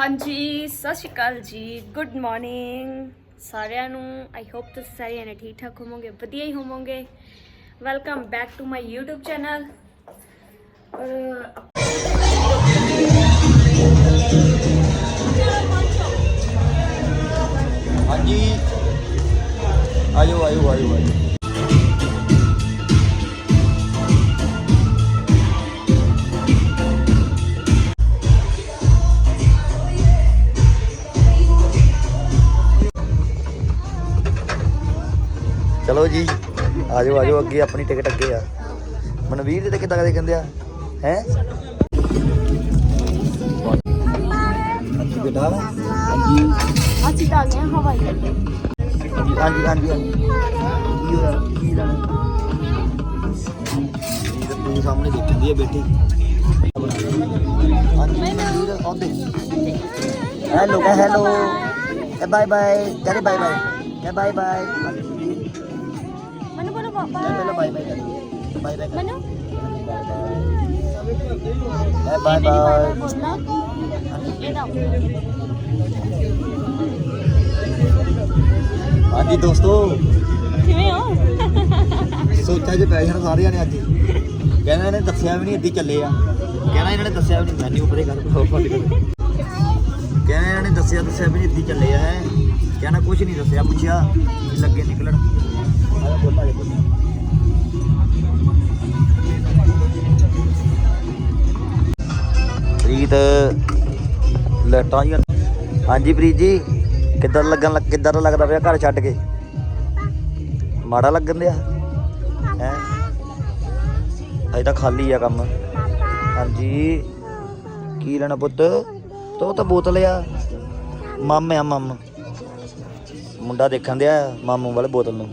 ਹਾਂਜੀ, ਸਤਿ ਸ਼੍ਰੀ ਅਕਾਲ ਜੀ। ਗੁੱਡ ਮਾਰਨਿੰਗ ਸਾਰਿਆਂ ਨੂੰ। ਆਈ ਹੋਪ ਤੁਸੀਂ ਸਾਰੇ ਜਣੇ ਠੀਕ ਠਾਕ ਹੋਵੋਗੇ, ਵਧੀਆ ਹੀ ਹੋਵੋਗੇ। Welcome back to my YouTube channel ਹਾਂਜੀ। ਆਇਓ ਆਇਓ ਆਇਓ ਆਇਓ। ਚਲੋ ਜੀ ਆਜੋ ਆਜੋ ਅੱਗੇ ਆਪਣੀ ਟਿਕਟ ਅੱਗੇ ਆ। ਮਨਵੀਰ ਦੇ ਤੇ ਕਿੱਦਾਂ ਕਦੇ ਕਹਿੰਦੇ ਆ? ਹੈ? ਬੇਟਾ ਹਾਂਜੀ ਅਸੀਂ ਤਾਂ ਆ ਗਏ ਹਾਂ ਹਵਾਈ ਅੱਡੇ। ਹਾਂਜੀ ਹਾਂਜੀ ਹਾਂਜੀ। ਕੀ ਹੋਇਆ? ਕੀ ਲੈਣਾ ਇਹ ਤਾਂ ਤੂੰ ਸਾਹਮਣੇ ਦੇਖਦੀ ਹੈ ਬੇਟੀ ਹਾਂਜੀ ਵੀਰ ਆਉਂਦੇ। ਹੈਲੋ ਹੈਲੋ ਬਾਏ ਬਾਏ ਕਹਦੇ ਬਾਏ ਬਾਏ ਕਹ ਬਾਏ ਬਾਏ ਬਾਏ ਬਾਏ ਕਰ ਬਾਏ ਬਾਏ ਕਰ ਮਨੂ ਬਾਏ ਬਾਏ ਬੋਲਣਾ ਇਹਦਾ। ਹਾਂਜੀ ਦੋਸਤੋ। ਕਿਵੇਂ ਹੋ? ਸੋਚਾਂ 'ਚ ਪੈ ਜਾਣਾ ਸਾਰਿਆਂ ਨੇ ਅੱਜ। ਕਹਿੰਦਾ ਇਹਨੇ ਦੱਸਿਆ ਵੀ ਨਹੀਂ ਇੱਦੀ ਚੱਲੇ ਆ। ਕਹਿੰਦਾ ਇਹਨਾਂ ਨੇ ਦੱਸਿਆ ਵੀ ਨਹੀਂ ਮੈਨੂ ਉੱਪਰੇ ਕਰ ਬਲੌਗ ਫਟ ਕਰ ਕਹਿੰਦਾ ਇਹਨਾਂ ਨੇ ਦੱਸਿਆ ਦੱਸਿਆ ਵੀ ਨਹੀਂ ਇੱਦੀ ਚੱਲੇ ਆ ਹੈ ਕਹਿੰਦਾ ਕੁਝ ਨਹੀਂ ਦੱਸਿਆ ਪੁੱਛਿਆ ਲੱਗੇ ਨਿਕਲਣ। ਆਇਆ ਬੋਲਾ ਜੇ ਪ੍ਰੀਤ ਲੈਟਾਂ ਜੀ ਹਾਂਜੀ ਪ੍ਰੀਤ ਜੀ ਕਿੱਦਾਂ ਲੱਗਣ ਕਿੱਦਾਂ ਦਾ ਲੱਗਦਾ ਪਿਆ ਘਰ ਛੱਡ ਕੇ? ਮਾੜਾ ਲੱਗਣ ਦਿਆ? ਹੈ? ਅਜੇ ਤਾਂ ਖਾਲੀ ਆ ਕੰਮ। ਹਾਂਜੀ। ਕੀ ਲੈਣਾ ਪੁੱਤ? ਤੋ ਤਾਂ ਬੋਤਲ ਆ। ਮੰਮ ਆ, ਮੰਮ। ਮੁੰਡਾ ਦੇਖਣ ਦਿਆ ਮਾਮੂ ਵਾਲੇ ਬੋਤਲ ਨੂੰ।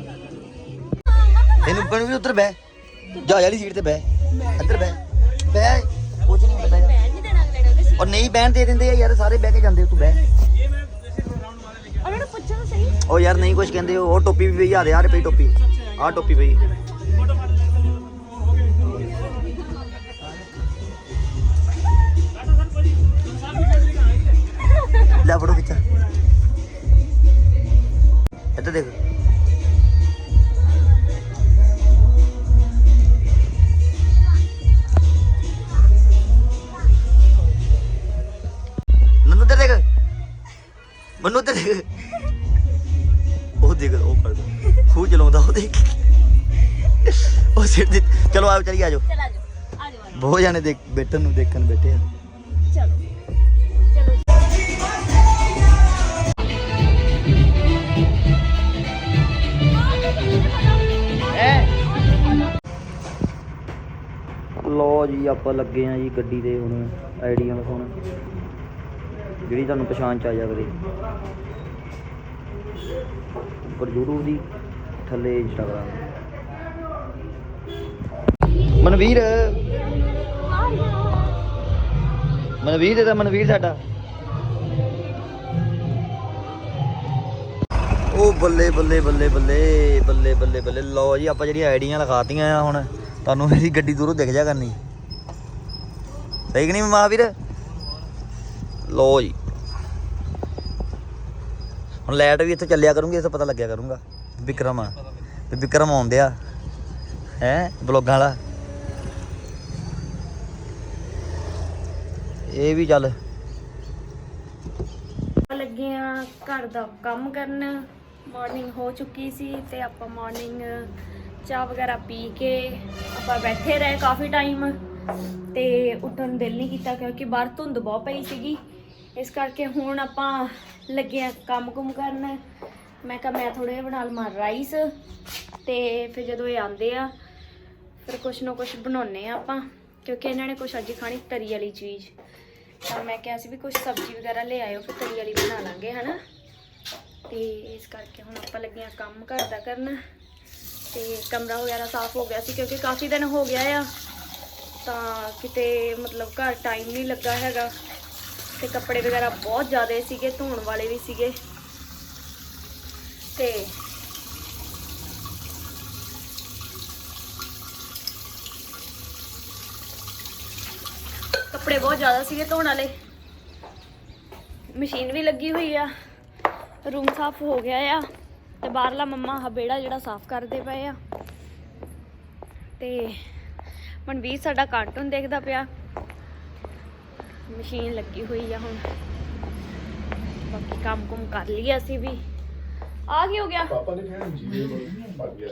ਇਹਨੂੰ ਬਣ ਵੀ ਉੱਧਰ ਬਹਿ। ਜਾ ਵਾਲੀ ਸੀਟ ਤੇ ਬਹਿ। ਇੱਧਰ ਬਹਿ। ਬਹਿ। ਔਰ ਨਹੀਂ ਬਹਿਣ ਦੇ ਦਿੰਦੇ ਆ ਯਾਰ ਸਾਰੇ ਬਹਿ ਕੇ ਜਾਂਦੇ ਤੂੰ ਬਹਿ। ਉਹਨਾਂ ਨੂੰ ਪੁੱਛੋ ਤਾਂ ਸਹੀ। ਉਹ ਯਾਰ ਨਹੀਂ ਕੁਝ ਕਹਿੰਦੇ ਉਹ ਟੋਪੀ ਵੀ ਪਈ ਆ ਯਾਰ ਪਈ ਟੋਪੀ। ਆਹ ਟੋਪੀ ਪਈ। ਲੈ ਫੜੋ ਖਿੱਚਾ। ਇੱਥੇ ਦੇਖ। ਮੈਨੂੰ ਤੇ ਦੇਖ। ਉਹ ਦੇਖ ਉਹ ਕਰਦਾ ਖੂਹ ਚਲਾਉਂਦਾ ਉਹ ਦੇਖ। ਉਹ ਸਿਰ ਦੇ ਚਲੋ ਆਓ ਚਲੀ ਆਜੋ। ਚਲ ਆ ਜਾਓ ਆ ਜਾਓ ਬਹੁਤ ਜਾਣੇ ਦੇਖ ਬੈਠਣ ਨੂੰ ਦੇਖਣ ਬੈਠੇ ਆ। ਚਲੋ। ਚਲੋ। ਲੋ ਜੀ ਆਪਾਂ ਲੱਗੇ ਆ ਜੀ ਗੱਡੀ ਤੇ ਹੁਣ ਆਈਡੀਆਂ ਵਿਖਾਉਣ ਜਿਹੜੀ ਤੁਹਾਨੂੰ ਪਛਾਣ ਚ ਆ ਜਾਵੇ। ਉੱਪਰ YouTube ਦੀ ਥੱਲੇ Instagram ਮਨਵੀਰ। ਮਨਵੀਰ ਦੇ ਮਨਵੀਰ ਸਾਡਾ। ਉਹ ਬੱਲੇ ਬੱਲੇ ਬੱਲੇ ਬੱਲੇ ਬੱਲੇ ਬੱਲੇ ਬੱਲੇ। ਲਓ ਜੀ, ਆਪਾਂ ਜਿਹੜੀਆਂ ਆਈਡੀਆਂ ਲਗਾਤੀਆਂ ਆ ਹੁਣ, ਤੁਹਾਨੂੰ ਮੇਰੀ ਗੱਡੀ ਦੂਰੋਂ ਦਿਖ ਜਾ ਕਰਨੀ। ਸਹੀ ਕਿ ਨਹੀਂ ਮਹਾਵੀਰ ਲੋ ਜੀ। ਹੁਣ ਲਾਈਟ ਵੀ ਇੱਥੇ ਚੱਲਿਆ ਕਰੂੰਗੀ, ਇੱਥੇ ਪਤਾ ਲੱਗਿਆ ਕਰੂੰਗਾ ਵਿਕਰਮ ਆ। ਤੇ ਵਿਕਰਮ ਆਉਂਦਿਆ, ਹੈ ਬਲੌਗਾਂ ਵਾਲਾ। ਇਹ ਵੀ ਚੱਲ। ਲੱਗੇ ਆ ਘਰ ਦਾ ਕੰਮ ਕਰਨ। ਮਾਰਨਿੰਗ ਹੋ ਚੁੱਕੀ ਸੀ ਤੇ ਆਪਾਂ ਮਾਰਨਿੰਗ ਚਾਹ ਵਗੈਰਾ ਪੀ ਕੇ ਆਪਾਂ ਬੈਠੇ ਰਹੇ ਕਾਫੀ ਟਾਈਮ ਤੇ ਉੱਠਣ ਦਿਲ ਨਹੀਂ ਕੀਤਾ ਕਿਉਂਕਿ ਬਾਹਰ ਧੁੰਦ ਬਹੁਤ ਪਈ ਸੀਗੀ। ਇਸ ਕਰਕੇ ਹੁਣ ਆਪਾਂ ਲੱਗੇ ਆ ਕੰਮ ਕੁਮ ਕਰਨ। ਮੈਂ ਕਿਹਾ ਮੈਂ ਥੋੜੇ ਬਣਾ ਲਵਾਂ ਰਾਈਸ ਤੇ ਫਿਰ ਜਦੋਂ ਇਹ ਆਉਂਦੇ ਆ, ਫਿਰ ਕੁਛ ਨਾ ਕੁਛ ਬਣਾਉਨੇ ਆ ਆਪਾਂ, ਕਿਉਂਕਿ ਇਹਨਾਂ ਨੇ ਕੁਛ ਅੱਜ ਖਾਣੀ ਤਰੀ ਵਾਲੀ ਚੀਜ਼। ਤਾਂ ਮੈਂ ਕਿਹਾ ਸੀ ਵੀ ਕੁਛ ਸਬਜ਼ੀ ਵਗੈਰਾ ਲੈ ਆਇਓ, ਫਿਰ ਤਰੀ ਵਾਲੀ ਬਣਾ ਲਾਂਗੇ, ਹਨਾ? ਤੇ ਇਸ ਕਰਕੇ ਹੁਣ ਆਪਾਂ ਲੱਗੇ ਆ ਕੰਮ ਘਰ ਦਾ ਕਰਨ। ਤੇ ਕਮਰਾ ਵਗੈਰਾ ਸਾਫ਼ ਹੋ ਗਿਆ ਸੀ, ਕਿਉਂਕਿ ਕਾਫੀ ਦਿਨ ਹੋ ਗਿਆ ਆ। ਤਾਂ ਕਿਤੇ ਮਤਲਬ ਘਰ ਟਾਈਮ ਨਹੀਂ ਲੱਗਾ ਹੈਗਾ। ਤੇ ਕੱਪੜੇ ਵਗੈਰਾ ਬਹੁਤ ਜ਼ਿਆਦਾ ਸੀਗੇ, ਧੋਣ ਵਾਲੇ ਵੀ ਸੀਗੇ। ਤੇ ਕੱਪੜੇ ਬਹੁਤ ਜ਼ਿਆਦਾ ਸੀਗੇ ਧੋਣ ਵਾਲੇ। ਮਸ਼ੀਨ ਵੀ ਲੱਗੀ ਹੋਈ ਆ, ਰੂਮ ਸਾਫ਼ ਹੋ ਗਿਆ ਆ, ਤੇ ਬਾਹਰਲਾ ਮੰਮਾ ਹਬੇੜਾ ਜਿਹੜਾ ਸਾਫ਼ ਕਰਦੇ ਪਏ ਆ। ਤੇ ਮਨਵੀਰ ਸਾਡਾ ਕਾਰਟੂਨ ਦੇਖਦਾ ਪਿਆ। ਮਸ਼ੀਨ ਲੱਗੀ ਹੋਈ ਆ ਹੁਣ। ਬਾਕੀ ਕੰਮ ਕੁਮ ਕਰ ਲਿਆ ਅਸੀਂ ਵੀ। ਆ ਕੀ ਹੋ ਗਿਆ? ਪਾਪਾ ਨੇ ਕਿਹਾ ਜੀ ਮਰ ਗਿਆ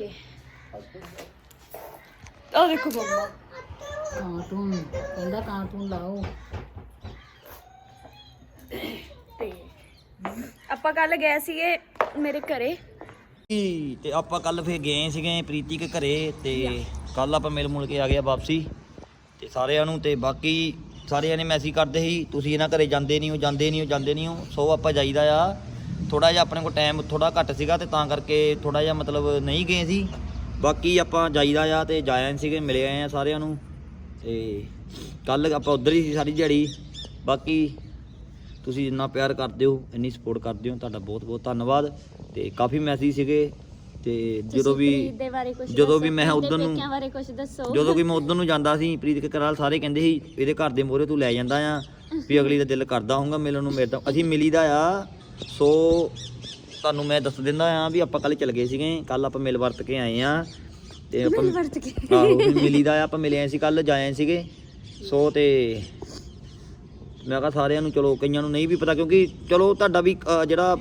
ਉਹ ਦੇਖੋ ਮੰਮਾ ਕਾਰਟੂਨ। ਕਹਿੰਦਾ ਕਾਰਟੂਨ ਲਾਓ। ਤੇ ਆਪਾਂ ਕੱਲ ਗਏ ਸੀਗੇ ਮੇਰੇ ਘਰੇ। ਤੇ ਆਪਾਂ ਕੱਲ ਫੇਰ ਗਏ ਸੀਗੇ ਪ੍ਰੀਤੀ ਕੇ ਘਰੇ ਤੇ ਕੱਲ ਆਪਾਂ ਮਿਲ ਮੁਲ ਕੇ ਆ ਗਏ ਆ ਵਾਪਸੀ। ਤੇ ਸਾਰਿਆਂ ਨੂੰ ਤੇ ਬਾਕੀ ਸਾਰੇ ਨੇ ਮੈਸੇਜ ਕਰਦੇ ਸੀ, ਤੁਸੀਂ ਇਹਨਾਂ ਘਰੇ ਜਾਂਦੇ ਨਹੀਂ ਹੋ, ਜਾਂਦੇ ਨਹੀਂ ਹੋ, ਜਾਂਦੇ ਨਹੀਂ ਹੋ, ਸੋ ਆਪਾਂ ਜਾਈਦਾ ਆ। ਥੋੜਾ ਜਿਹਾ ਆਪਣੇ ਕੋਲ ਟਾਈਮ ਥੋੜਾ ਘੱਟ ਸੀਗਾ ਤੇ ਤਾਂ ਕਰਕੇ ਥੋੜਾ ਜਿਹਾ ਮਤਲਬ ਨਹੀਂ ਗਏ ਸੀ। ਬਾਕੀ ਆਪਾਂ ਜਾਈਦਾ ਆ ਤੇ ਜਾਇਆ ਸੀਗੇ, ਮਿਲੇ ਆਏ ਆ ਸਾਰਿਆਂ ਨੂੰ। ਤੇ ਕੱਲ ਆਪਾਂ ਉਧਰ ਹੀ ਸੀ ਸਾਰੀ ਦਿਹਾੜੀ। ਬਾਕੀ ਤੁਸੀਂ ਜਿੰਨਾ ਪਿਆਰ ਕਰਦੇ ਹੋ, ਇੰਨੀ ਸਪੋਰਟ ਕਰਦੇ ਹੋ, ਤੁਹਾਡਾ ਬਹੁਤ ਬਹੁਤ ਧੰਨਵਾਦ। ਤੇ ਕਾਫੀ ਮੈਸੇਜ ਸੀਗੇ। ਤੇ ਜਦੋਂ ਵੀ ਦੇ ਬਾਰੇ ਕੁਝ ਜਦੋਂ ਵੀ ਮੈਂ ਉਧਰ ਨੂੰ ਬਾਰੇ ਕੁਝ ਦੱਸੋ। ਜਦੋਂ ਕਿ ਮੈਂ ਉਧਰ ਨੂੰ ਜਾਂਦਾ ਸੀ ਪ੍ਰੀਤ ਕੇ ਘਰਾਲ ਸਾਰੇ ਕਹਿੰਦੇ ਸੀ ਇਹਦੇ ਘਰ ਦੇ ਮੋਹਰੇ ਤੂੰ ਲੈ ਜਾਂਦਾ ਆ ਵੀ ਅਗਲੀ ਦਾ ਦਿਲ ਕਰਦਾ ਹੋਊਗਾ ਮਿਲਣ ਨੂੰ ਮਿਲਦਾ ਅਸੀਂ ਮਿਲੀਦਾ ਆ ਸੋ ਤੁਹਾਨੂੰ ਮੈਂ ਦੱਸ ਦਿੰਦਾ ਆ ਵੀ ਆਪਾਂ ਕੱਲ ਚੱਲ ਗਏ ਸੀਗੇ ਕੱਲ ਆਪਾਂ ਮਿਲ ਵਰਤ ਕੇ ਆਏ ਆ। ਤੇ ਆਪਾਂ ਵਰਤ ਕੇ? ਆਹੋ ਮਿਲੀਦਾ ਆ ਆਪਾਂ ਮਿਲੇ ਆਏ ਸੀ ਕੱਲ ਜਾਏ ਸੀਗੇ। ਸੋ ਤੇ ਮੈਂ ਕਿਹਾ ਸਾਰਿਆਂ ਨੂੰ ਚਲੋ ਕਈਆਂ ਨੂੰ ਨਹੀਂ ਵੀ ਪਤਾ ਕਿਉਂਕਿ ਚਲੋ ਤੁਹਾਡਾ ਵੀ ਅ, ਜਿਹੜਾ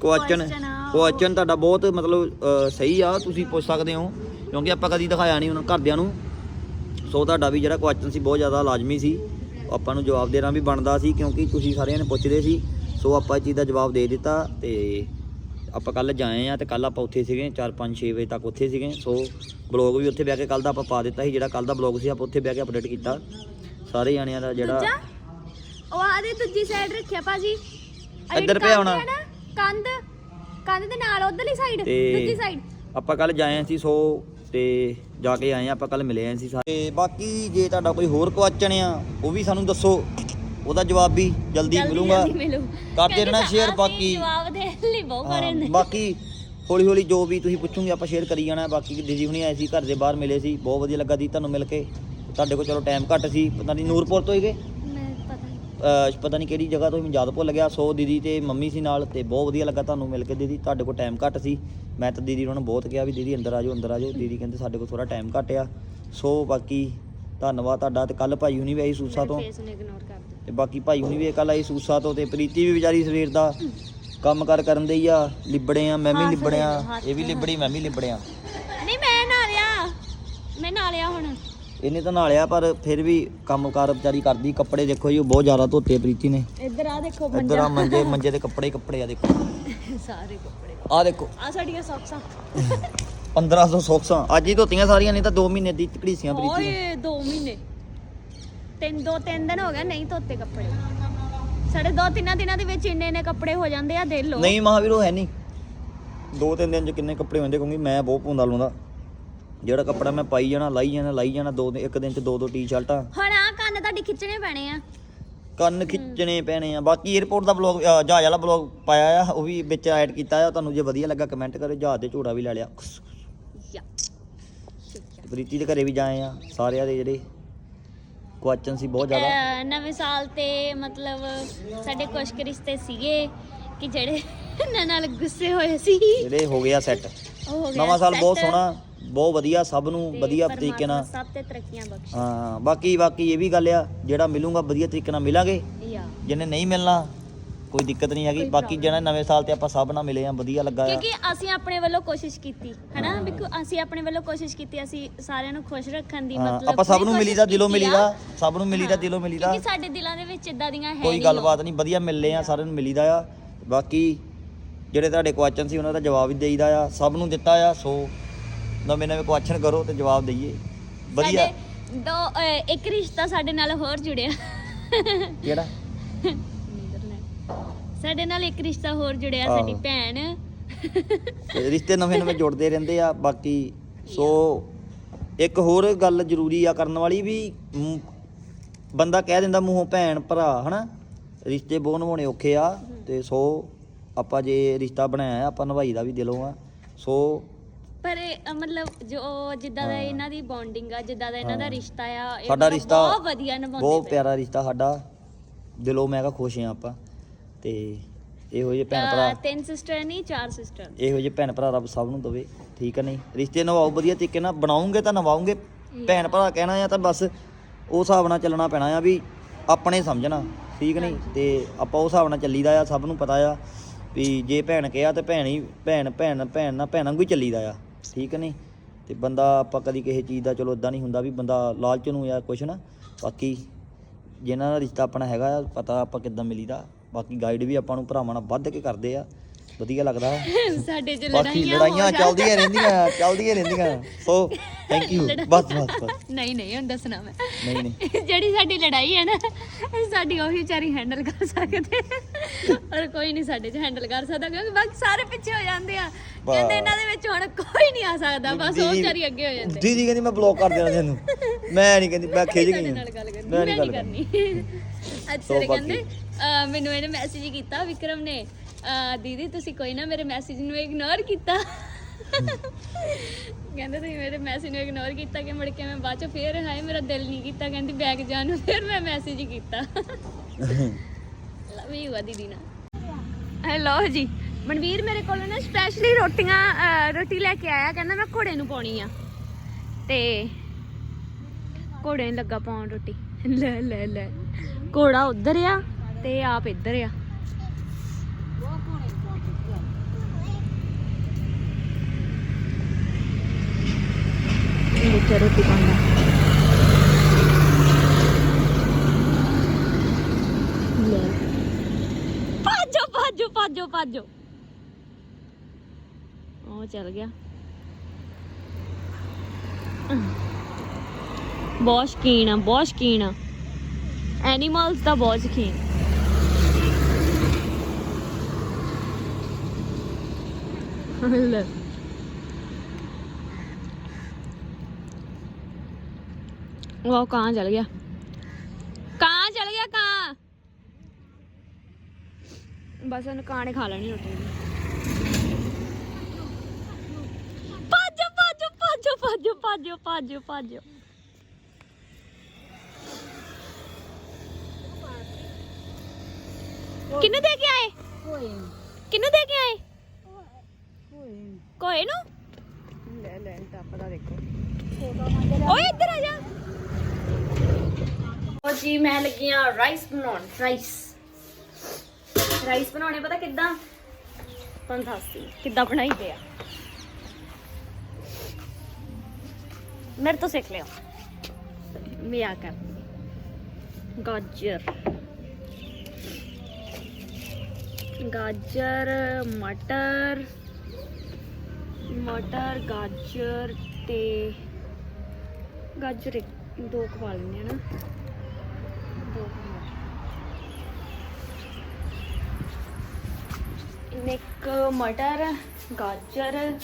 ਕੁਐਸਚਨ Question ਆ, ਉਹ- ਕੁਐਸਚਨ ਤੁਹਾਡਾ ਬਹੁਤ ਮਤਲਬ ਅ, ਸਹੀ ਆ ਤੁਸੀਂ ਪੁੱਛ ਸਕਦੇ ਹੋ ਕਿਉਂਕਿ ਆਪਾਂ ਕਦੀ ਦਿਖਾਇਆ ਨਹੀਂ ਉਹਨਾਂ ਘਰਦਿਆਂ ਨੂੰ। ਸੋ ਤੁਹਾਡਾ ਵੀ ਜਿਹੜਾ ਕੁਐਸਚਨ ਸੀ ਬਹੁਤ ਜ਼ਿਆਦਾ ਲਾਜ਼ਮੀ ਸੀ। ਆਪਾਂ ਨੂੰ ਜਵਾਬ ਦੇਣਾ ਵੀ ਬਣਦਾ ਸੀ ਕਿਉਂਕਿ ਤੁਸੀਂ ਸਾਰਿਆਂ ਨੇ ਪੁੱਛਦੇ ਸੀ। ਸੋ ਆਪਾਂ ਇਹ ਚੀਜ਼ ਦਾ ਜਵਾਬ ਦੇ ਦਿੱਤਾ ਤੇ ਆਪਾਂ ਕੱਲ ਜਾਏ ਆ ਤੇ ਕੱਲ ਆਪਾਂ ਉੱਥੇ ਸੀਗੇ 4 5 6 ਵਜੇ ਤੱਕ ਉੱਥੇ ਸੀਗੇ। ਸੋ ਬਲੌਗ ਵੀ ਉੱਥੇ ਬਹਿ ਕੇ ਕੱਲ ਦਾ ਆਪਾਂ ਪਾ ਦਿੱਤਾ ਸੀ ਜਿਹੜਾ ਕੱਲ ਦਾ ਬਲੌਗ ਸੀ ਆਪਾਂ ਉੱਥੇ ਬਹਿ ਕੇ ਅਪਡੇਟ ਕੀਤਾ। ਸਾਰੇ ਜਾਣਿਆਂ ਦਾ ਜਿਹੜਾ ਦੂਜਾ? ਉਹ ਆਦੇ ਦੂਜੀ ਸਾਈਡ ਰੱਖਿਆ ਭਾਜੀ। ਆਹ ਇੱਧਰ ਜਿਹੜੀ ਪਿਆ ਹੋਣਾ। ਨਾ, ਕੰਧ ਕੰਧ ਦੇ ਨਾਲ ਉਧਰਲੀ ਸਾਈਡ ਤੇ ਦੂਜੀ ਸਾਈਡ ਆਪਾਂ ਕੱਲ ਜਾਏ ਸੀ ਸੋ ਤੇ ਜਾ ਕੇ ਆਏ ਆ ਆਪਾਂ ਕੱਲ ਮਿਲੇ ਆਂ ਸੀ ਸਾਰੇ। ਤੇ ਬਾਕੀ ਜੇ ਤੁਹਾਡਾ ਕੋਈ ਹੋਰ ਕੁਐਸਚਨ ਆ ਉਹ ਵੀ ਸਾਨੂੰ ਦੱਸੋ। ਉਹਦਾ ਜਵਾਬ ਵੀ ਜਲਦੀ ਮਿਲੂਗਾ। ਮਿਲੂ। ਕਰ ਦੇਣਾ ਕਿਉਂਕਿ ਸ਼ੇਅਰ ਅਸੀਂ ਬਾਕੀ ਜਵਾਬ ਦੇ ਲਈ ਬਹੁਤ ਹਾਂ, ਕਰੇ ਨੇ ਬਾਕੀ ਹੌਲੀ ਹੌਲੀ ਜੋ ਵੀ ਤੁਸੀਂ ਪੁੱਛੋਗੇ ਆਪਾਂ ਸ਼ੇਅਰ ਕਰੀ ਜਾਣਾ। ਬਾਕੀ ਦੀਦੀ ਹੁਣੀ ਆਏ ਸੀ ਘਰ ਦੇ ਬਾਹਰ ਮਿਲੇ ਸੀ। ਬਹੁਤ ਵਧੀਆ ਲੱਗਾ ਦੀ ਤੁਹਾਨੂੰ ਮਿਲ ਕੇ। ਤੁਹਾਡੇ ਕੋਲ ਚਲੋ ਟਾਈਮ ਘੱਟ ਸੀ। ਪਤਾ ਨਹੀਂ ਨੂਰਪੁਰ ਤੋਂ ਹੀਗੇ ਪਤਾ ਨਹੀਂ ਕਿਹੜੀ ਜਗ੍ਹਾ ਤੋਂ ਮੈਨੂੰ ਯਾਦ ਭੁੱਲ ਗਿਆ। ਸੋ ਦੀਦੀ ਤੇ ਮੰਮੀ ਸੀ ਨਾਲ ਤੇ ਬਹੁਤ ਵਧੀਆ ਲੱਗਾ ਤੁਹਾਨੂੰ ਮਿਲ ਕੇ ਦੀਦੀ। ਤੁਹਾਡੇ ਕੋਲ ਟਾਈਮ ਘੱਟ ਸੀ। ਮੈਂ ਤਾਂ ਦੀਦੀ ਉਹਨਾਂ ਨੂੰ ਬਹੁਤ ਕਿਹਾ ਵੀ ਦੀਦੀ ਅੰਦਰ ਆ ਜਾਓ ਅੰਦਰ ਆ ਜਾਓ। ਦੀਦੀ ਕਹਿੰਦੇ ਸਾਡੇ ਕੋਲ ਥੋੜਾ ਟਾਈਮ ਘੱਟ ਆ। ਸੋ ਬਾਕੀ ਧੰਨਵਾਦ ਤੁਹਾਡਾ ਤੇ ਕੱਲ ਭਾਈ ਹੁਣੀ ਵੀ ਆਈ ਸੂਸਾ ਤੋਂ। ਤੇ ਬਾਕੀ ਭਾਈ ਹੁਣੀ ਵੀ ਕੱਲ ਆਈ ਸੂਸਾ ਤੋਂ ਤੇ ਪ੍ਰੀਤੀ ਵੀ ਵਿਚਾਰੀ ਸਵੇਰ ਦਾ ਕੰਮ ਕਾਰ ਕਰਨ ਦੇ ਹੀ ਆ। ਲਿਬੜੇ ਆ ਮੈਂ ਵੀ ਲਿਬੜਿਆ। ਇਹ ਵੀ ਲਿਬੜੀ ਮੈਂ ਵੀ ਲਿਬੜਿਆ। ਨਹੀਂ ਮੈਂ ਨਾ ਲਿਆ ਮੈਂ ਨਾ ਲਿਆ ਹੁਣ। ਇਹਨੇ ਤਾਂ ਨਾਲਿਆ ਪਰ ਫਿਰ ਵੀ ਕੰਮ ਕਾਰ ਵਿਚਾਰੀ ਕਰਦੀ ਕੱਪੜੇ ਦੇਖੋ ਜੀ ਉਹ ਬਹੁਤ ਜ਼ਿਆਦਾ ਧੋਤੇ ਪ੍ਰੀਤੀ ਨੇ। ਇੱਧਰ ਆ ਦੇਖੋ ਇੱਧਰ ਆ ਮੰਜੇ ਮੰਜੇ ਦੇ ਕੱਪੜੇ ਹੀ ਕੱਪੜੇ ਆ ਦੇਖੋ। ਸਾਰੇ ਕੱਪੜੇ। ਆ ਦੇਖੋ। ਆ ਸਾਡੀਆਂ ਸੌਕਸਾਂ। 1500 ਸੌਕਸਾਂ। ਅੱਜ ਹੀ ਧੋਤੀਆਂ ਸਾਰੀਆਂ ਨਹੀਂ ਤਾਂ 2 ਮਹੀਨੇ ਦੀ ਘੜੀਸੀਆਂ ਪ੍ਰੀਤੀ ਨੇ। ਓਏ 2 ਮਹੀਨੇ। ਤਿੰਨ ਦੋ ਤਿੰਨ ਦਿਨ ਹੋ ਗਏ ਨਹੀਂ ਧੋਤੇ ਕੱਪੜੇ। ਸਾਡੇ ਦੋ ਤਿੰਨਾਂ ਦਿਨਾਂ ਦੇ ਵਿੱਚ ਇੰਨੇ ਇੰਨੇ ਕੱਪੜੇ ਹੋ ਜਾਂਦੇ ਆ ਦੇ ਲੋ ਨਹੀਂ ਮਹਾਵੀਰ ਉਹ ਹੈ ਨਹੀਂ। ਦੋ ਤਿੰਨ ਦਿਨ ਚ ਕਿੰਨੇ ਕੱਪੜੇ ਹੁੰਦੇ ਕਿਉਂਕਿ ਮੈਂ ਬਹੁਤ ਪਾਉਂਦਾ ਲਾਉਂਦਾ ਜਿਹੜਾ ਕੱਪੜਾ ਮੈਂ ਪਾਈ ਜਾਣਾ ਲਾਈ ਜਾਣਾ ਲਾਈ ਜਾਣਾ ਦੋ ਦਿਨ- ਇੱਕ ਦਿਨ ਚ ਦੋ ਦੋ ਟੀ-ਸ਼ਰਟਾਂ ਹੁਣ ਆ ਕੰਨ ਤੁਹਾਡੇ ਖਿੱਚਣੇ ਪੈਣੇ ਆ। ਕੰਨ ਖਿੱਚਣੇ ਪੈਣੇ ਆ। ਬਾਕੀ 에어ਪੋਰਟ ਦਾ ਬਲੌਗ ਜਹਾਜ਼ ਵਾਲਾ ਬਲੌਗ ਪਾਇਆ ਆ ਉਹ ਵੀ ਵਿੱਚ ਐਡ ਕੀਤਾ ਆ। ਤੁਹਾਨੂੰ ਜੇ ਵਧੀਆ ਲੱਗਾ ਕਮੈਂਟ ਕਰੋ ਜਹਾਜ਼ ਦੇ ਝੋੜਾ ਵੀ ਲੈ ਲਿਆ। ਯਾ ਪ੍ਰੀਤੀ ਦੇ ਘਰੇ ਵੀ ਜਾਏ ਆ ਸਾਰਿਆਂ ਦੇ ਜਿਹੜੇ ਕੁਐਸਚਨ ਸੀ ਬਹੁਤ ਜ਼ਿਆਦਾ। ਨਵੇਂ ਸਾਲ ਤੇ ਮਤਲਬ ਸਾਡੇ ਕੁਝ ਰਿਸ਼ਤੇ ਸੀਗੇ ਕਿ ਜਿਹੜੇ ਨਾਲ ਗੁੱਸੇ ਹੋਏ ਸੀ। ਜਿਹੜੇ ਹੋ ਗਿਆ ਸੈੱਟ ਨਵਾਂ ਸਾਲ ਬਹੁਤ ਸੋਹਣਾ। ਬਹੁਤ ਵਧੀਆ ਸਭ ਨੂੰ ਵਧੀਆ ਤਰੀਕੇ ਨਾਲ। ਸਭ ਤੇ ਤਰੱਕੀਆਂ ਬਖਸ਼। ਹਾਂ ਬਾਕੀ ਬਾਕੀ ਇਹ ਵੀ ਗੱਲ ਆ ਜਿਹੜਾ ਮਿਲੂਗਾ ਵਧੀਆ ਤਰੀਕੇ ਨਾਲ ਮਿਲਾਂਗੇ। ਜਿਹਨੇ ਨਹੀਂ ਮਿਲਣਾ ਕੋਈ ਦਿੱਕਤ ਨਹੀਂ ਹੈਗੀ। ਬਾਕੀ ਜਿਹੜਾ ਨਵੇਂ ਸਾਲ ਤੇ ਆਪਾਂ ਸਭ ਨਾਲ ਮਿਲੇ ਆ ਵਧੀਆ ਲੱਗਾ ਕਿਉਂਕਿ ਅਸੀਂ ਆਪਣੇ ਵੱਲੋਂ ਕੋਸ਼ਿਸ਼ ਕੀਤੀ ਹਨਾ? ਵੀ ਅਸੀਂ ਆਪਣੇ ਵੱਲੋਂ ਕੋਸ਼ਿਸ਼ ਕੀਤੀ ਅਸੀਂ ਸਾਰਿਆਂ ਨੂੰ ਖੁਸ਼ ਰੱਖਣ ਦੀ ਮਤਲਬ ਆਪਾਂ ਸਭ ਨੂੰ ਮਿਲੀਦਾ ਦਿਲੋਂ। ਮਿਲੀਦਾ ਸਭ ਨੂੰ ਮਿਲੀਦਾ ਦਿਲੋਂ ਮਿਲੀਦਾ। ਕਿਉਂਕਿ ਸਾਡੇ ਦਿਲਾਂ ਦੇ ਵਿੱਚ ਇਦਾਂ ਦੀਆਂ ਹੈ ਕੋਈ ਗੱਲਬਾਤ ਨਹੀਂ ਵਧੀਆ ਮਿਲਲੇ ਆ ਸਾਰਿਆਂ ਨੂੰ ਮਿਲੀਦਾ ਆ। ਬਾਕੀ ਜਿਹੜੇ ਤੁਹਾਡੇ ਕੁਐਸਚਨ ਸੀ ਉਹਨਾਂ ਦਾ ਜਵਾਬ ਵੀ ਦੇਈਦਾ ਆ ਸਭ ਨੂੰ ਦਿੱਤਾ ਆ ਸੋ ਨਵੇਂ ਨਵੇਂ ਕੁਐਸਚਨ ਕਰੋ ਤੇ ਜਵਾਬ ਦਈਏ। ਵਧੀਆ। ਸਾਡੇ ਦੋ ਅਹ, ਇੱਕ ਰਿਸ਼ਤਾ ਸਾਡੇ ਨਾਲ ਹੋਰ ਜੁੜਿਆ। ਕਿਹੜਾ? ਸਾਡੇ ਨਾਲ ਇੱਕ ਰਿਸ਼ਤਾ ਹੋਰ ਜੁੜਿਆ ਆਹੋ। ਸਾਡੀ ਭੈਣ। ਤੇ ਰਿਸ਼ਤੇ ਨਵੇਂ ਨਵੇਂ ਜੁੜਦੇ ਰਹਿੰਦੇ ਆ ਬਾਕੀ ਸੋ ਇੱਕ ਹੋਰ ਗੱਲ ਜ਼ਰੂਰੀ ਆ ਕਰਨ ਵਾਲੀ ਵੀ ਮ, ਬੰਦਾ ਕਹਿ ਦਿੰਦਾ ਮੂੰਹੋਂ ਭੈਣ ਭਰਾ ਹਨਾ? ਰਿਸ਼ਤੇ ਬਹੁਤ ਨਿਭਾਉਣੇ ਔਖੇ ਆ ਤੇ ਸੋ ਆਪਾਂ ਜੇ ਰਿਸ਼ਤਾ ਬਣਾਇਆ ਆ, ਆਪਾਂ ਨਿਭਾਈ ਦਾ ਵੀ ਦਿਲੋਂ ਆ। ਸੋ ਪਰ ਇਹ, ਅ, ਮਤਲਬ ਜੋ ਜਿੱਦਾਂ ਦਾ ਹਾਂ। ਇਹਨਾਂ ਦੀ ਬੌਂਡਿੰਗ ਆ ਜਿੱਦਾਂ ਦਾ ਇਹਨਾਂ ਦਾ ਹਾਂ। ਰਿਸ਼ਤਾ ਆ ਇਹ ਸਾਡਾ ਮਤਲਬ ਰਿਸ਼ਤਾ ਬਹੁਤ ਵਧੀਆ ਨਿਭਾਉਂਦੇ ਬਹੁਤ ਪਏ। ਪਿਆਰਾ ਰਿਸ਼ਤਾ ਸਾਡਾ। ਦਿਲੋਂ ਮੈਂ ਕਹਾ ਖੁਸ਼ ਆ ਆਪਾਂ। ਤੇ ਇਹੋ ਜਿਹੇ ਭੈਣ ਭਰਾ ਤਿੰਨ ਸਿਸਟਰ ਨਹੀਂ ਚਾਰ ਸਿਸਟਰ ਇਹੋ ਜਿਹੇ ਭੈਣ ਭਰਾ ਰੱਬ ਸਭ ਨੂੰ ਦਵੇ ਠੀਕ ਨਹੀਂ? ਰਿਸ਼ਤੇ ਨਿਭਾਓ ਵਧੀਆ ਤਰੀਕੇ ਨਾਲ ਬਣਾਉਂਗੇ ਤਾਂ ਨਿਭਾਉਂਗੇ। ਭੈਣ ਭਰਾ ਕਹਿਣਾ ਆ ਤਾਂ ਬਸ ਉਸ ਹਿਸਾਬ ਨਾਲ ਚੱਲਣਾ ਪੈਣਾ ਆ ਵੀ ਆਪਣੇ ਸਮਝਣਾ ਠੀਕ ਨਹੀਂ? ਤੇ ਆਪਾਂ ਉਸ ਹਿਸਾਬ ਨਾਲ ਚੱਲੀਦਾ ਆ ਸਭ ਨੂੰ ਪਤਾ ਆ ਵੀ ਜੇ ਭੈਣ ਕਿਹਾ ਤੇ ਭੈਣ ਹੀ ਭੈਣ ਭੈਣ ਭੈਣ ਨਾਲ ਭੈਣਾਂ ਨੂੰ ਹੀ ਚੱਲੀਦਾ ਆ। ਠੀਕ ਨਹੀਂ? ਤੇ ਬੰਦਾ ਆਪਾਂ ਕਦੀ ਕਿਸੇ ਚੀਜ਼ ਦਾ ਚਲੋ ਇਦਾਂ ਨਹੀਂ ਹੁੰਦਾ ਵੀ ਬੰਦਾ ਲਾਲਚ ਨੂੰ ਜਾਂ ਕੁਛ ਨਾ, ਬਾਕੀ ਜਿਨ੍ਹਾਂ ਦਾ ਰਿਸ਼ਤਾ ਆਪਣਾ ਹੈਗਾ ਆ, ਪਤਾ ਆਪਾਂ ਕਿੱਦਾਂ ਮਿਲੀਦਾ। ਬਾਕੀ ਗਾਈਡ ਵੀ ਆਪਾਂ ਨੂੰ ਭਰਾਵਾਂ ਨਾਲ ਵੱਧ ਕੇ ਕਰਦੇ ਆ। ਵਧੀਆ ਲੱਗਦਾ। ਸਾਡੇ ਚ ਬਾਕੀ ਲੜਾਈਆਂ ਲੜਾਈਆਂ ਚੱਲਦੀਆਂ ਰਹਿੰਦੀਆਂ ਚੱਲਦੀਆਂ ਰਹਿੰਦੀਆਂ। ਸੋ ਥੈਂਕ ਯੂ ਬਸ ਬਸ ਬਸ। ਨਹੀਂ ਨਹੀਂ ਹੁਣ ਦੱਸਣਾ ਮੈਂ। ਨਹੀਂ ਨਹੀਂ। ਜਿਹੜੀ ਸਾਡੀ ਲੜਾਈ ਹੈ ਨਾ ਸਾਡੀ ਉਹੀ ਵਿਚਾਰੀ ਹੈਂਡਲ ਕਰ ਸਕਦੇ। ਔਰ ਕੋਈ ਨਹੀਂ ਸਾਡੇ ਚ ਹੈਂਡਲ ਕਰ ਸਕਦਾ ਕਿਉਂਕਿ ਬਾਕੀ ਸਾਰੇ ਪਿੱਛੇ ਹੋ ਜਾਂਦੇ ਆ। ਕਹਿੰਦੇ ਇਹਨਾਂ ਦੇ ਵਿੱਚ ਹੁਣ ਕੋਈ ਨਹੀਂ ਆ ਸਕਦਾ ਬਸ ਉਹ ਵਿਚਾਰੀ ਅੱਗੇ ਹੋ ਜਾਂਦੇ। ਦੀਦੀ ਕਹਿੰਦੀ ਮੈਂ ਬਲੌਕ ਕਰ ਦੇਣਾ ਤੈਨੂੰ। ਮੈਂ ਨਹੀਂ ਕਹਿੰਦੀ ਮੈਂ ਖਿਜ ਗਈ ਮੈਂ ਨਹੀਂ ਗੱਲ ਕਰਨੀ। ਅੱਛਾ ਕਹਿੰਦੇ ਮੈਨੂੰ ਇਹਨੇ ਮੈਸੇਜ ਕੀਤਾ ਵਿਕਰਮ ਨੇ। ਅਹ, ਦੀਦੀ ਤੁਸੀਂ ਕੋਈ ਨਾ ਮੇਰੇ ਮੈਸੇਜ ਨੂੰ ਇਗਨੋਰ ਕੀਤਾ। ਕਹਿੰਦੇ ਤੁਸੀਂ ਮੇਰੇ ਮੈਸੇਜ ਨੂੰ ਇਗਨੋਰ ਕੀਤਾ ਕਿ ਮੁੜ ਕੇ ਮੈਂ ਬਾਅਦ ਚ ਫੇਰ ਹਾਏ ਮੇਰਾ ਦਿਲ ਨਹੀਂ ਕੀਤਾ। ਕਹਿੰਦੀ ਬੈਗ ਜਾਣ ਨੂੰ ਫਿਰ ਮੈਂ ਮੈਸੇਜ ਕੀਤਾ। ਲਵ ਯੂ ਆ ਦੀਦੀ ਨਾ ਹੈਲੋ ਜੀ। ਮਨਵੀਰ ਮੇਰੇ ਕੋਲ ਨਾ ਸਪੈਸ਼ਲੀ ਰੋਟੀਆਂ ਅਹ, ਰੋਟੀ ਲੈ ਕੇ ਆਇਆ। ਕਹਿੰਦਾ ਮੈਂ ਘੋੜੇ ਨੂੰ ਪਾਉਣੀ ਆ। ਤੇ ਘੋੜੇ ਨੂੰ ਲੱਗਾ ਪਾਉਣ ਰੋਟੀ। ਲੈ ਲੈ ਲੈ। ਘੋੜਾ ਉਧਰ ਆ ਤੇ ਆਪ ਇੱਧਰ ਆ। ਬੱਚਾ ਰੋਟੀ ਪਾਉਂਦਾ ਲੈ। ਭਾਜੋ ਭਾਜੋ ਭਾਜੋ ਭਾਜੋ। ਉਹ ਚੱਲ ਗਿਆ। ਬਹੁਤ ਸ਼ਕੀਨ ਆ, ਬਹੁਤ ਸ਼ਕੀਨ ਆ। ਐਨੀਮਲਸ ਦਾ ਬਹੁਤ ਸ਼ਕੀਨ। ਲੈ। ਉਹ ਕਹਾਂ ਚਲ ਗਿਆ। ਕਹਾਂ ਚਲ ਗਿਆ ਕਹਾਂ ਬਸ ਉਹਨੇ ਕਾਂ ਨੇ ਖਾ ਲੈਣੀ ਰੋਟੀ। ਭੱਜੋ ਭੱਜੋ ਭੱਜੋ ਭੱਜੋ ਭੱਜੋ ਭੱਜੋ ਭੱਜੋ। ਕਿੰਨੂੰ ਦੇ ਕੇ ਆਏ? ਹੋਏ ਕਿੰਨੂੰ ਦੇ ਕੇ ਆਏ? ਹੋਏ ਕੋਏ ਨੂੰ? ਲੈ ਲੈ ਟੱਪਦਾ ਦੇਖੋ। ਓਏ ਇੱਧਰ ਆ ਜਾ। ਉਹ ਜੀ, ਮੈਂ ਲੱਗੀ ਆ ਰਾਈਸ ਬਣਾਉਣ ਰਾਈਸ ਰਾਈਸ ਬਣਾਉਣੇ, ਪਤਾ ਕਿੱਦਾਂ? ਤੁਹਾਨੂੰ ਦੱਸਦੀ ਕਿੱਦਾਂ ਬਣਾਈਦੇ ਆ। ਮੇਰੇ ਤੋਂ ਸਿੱਖ ਲਿਓ। ਮੈਂ ਆ ਕਰ। ਗਾਜਰ। ਗਾਜਰ, ਮਟਰ। ਮਟਰ, ਗਾਜਰ ਤੇ ਗਾਜਰ ਇੱਕ- ਦੋ ਖਵਾ ਲੈਣੇ ਨਾ। ਇੱਕ ਮਟਰ, ਗਾਜਰ